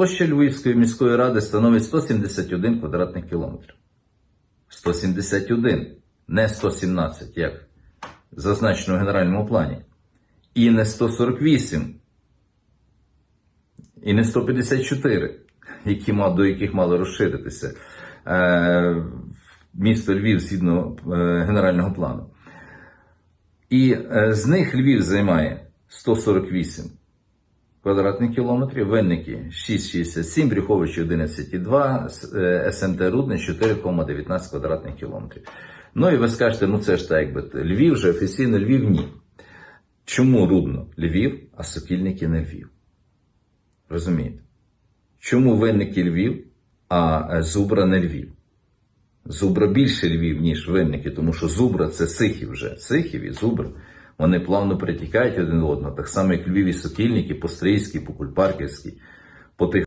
Площа Львівської міської ради становить 171 квадратних кілометр. 171, не 117, як зазначено в генеральному плані. І не 148, і не 154, які, до яких мало розширитися е, місто Львів згідно е, генерального плану. І е, з них Львів займає 148 квадратних кілометрів, Винники 6,67, Брюховичі 11,2, С- е, СМТ Рудне 4,19 квадратних кілометрів. Ну і ви скажете, ну це ж так, якби Львів же офіційно Львів ні. Чому Рудно Львів, а Сокільники не Львів? Розумієте? Чому винники Львів, а е, Зубра не Львів? Зубра більше Львів, ніж винники, тому що Зубра це Сихів вже. Сихів і Зубр. Вони плавно перетікають один в одного, так само як Львів і Сокільники, Пострийський, Покульпарківський. по тих